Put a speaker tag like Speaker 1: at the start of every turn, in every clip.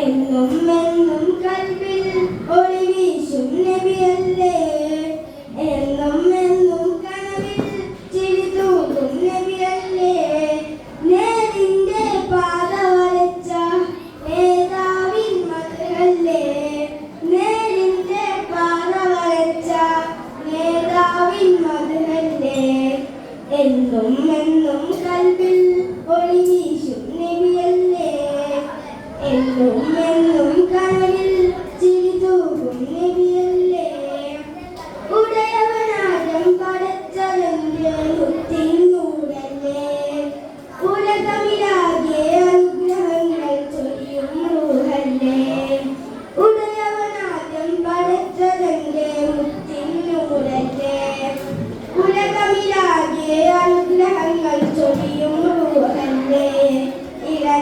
Speaker 1: എന്നും എന്നും കൽവിൽ ഒളി വീശും നബിയല്ലേ. എന്നും എന്നും കൽവിൽ ഒളി വീശും നബിയല്ലേ എന്നും എന്നും കനവിൽ ചിരി തൂകും നബിയല്ലേ ഉടയവനാരം പടച്ചവന്റെ മുത്തിനൂടല്ലേ ഉലകമിലാകെ അനുഗ്രഹങ്ങൾ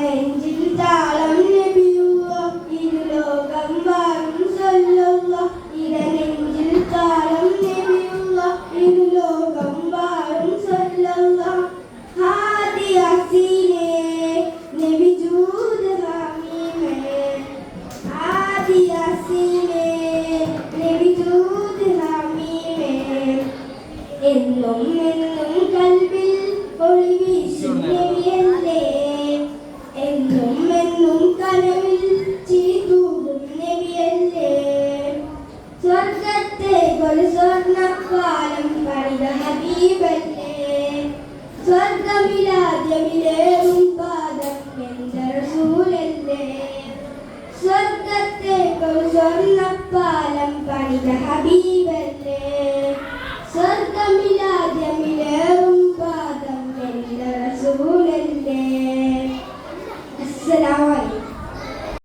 Speaker 1: ഇളനെഞ്ചിൽ താളം നബിയുവ ഇരുലോകം വാഴും സല്ലല്ല ഇടനെഞ്ചിൽ താളം നബിയുവ ഇരുലോകം വാഴും സല്ലല്ല ഹാദി അസീനെ നബി ജൂദ് ഹമീമേ നബി ജൂദ് എന്നും എന്നും കൽവിൽ ഒളി വീശും നബിയല്ലേ കണ്ട ഹബീബല്ലേ? സ്വർഗമിലാദ്യമിലേറും പാദം എന്ന റസൂലല്ലേ? സ്വർഗത്തെ സ്വർണപ്പാലം പണിത ഹബീബല്ലേ? സ്വർഗമിലാദ്യമിലേറും പാദം എന്ന റസൂലല്ലേ? അസ്സലാമലൈക്കും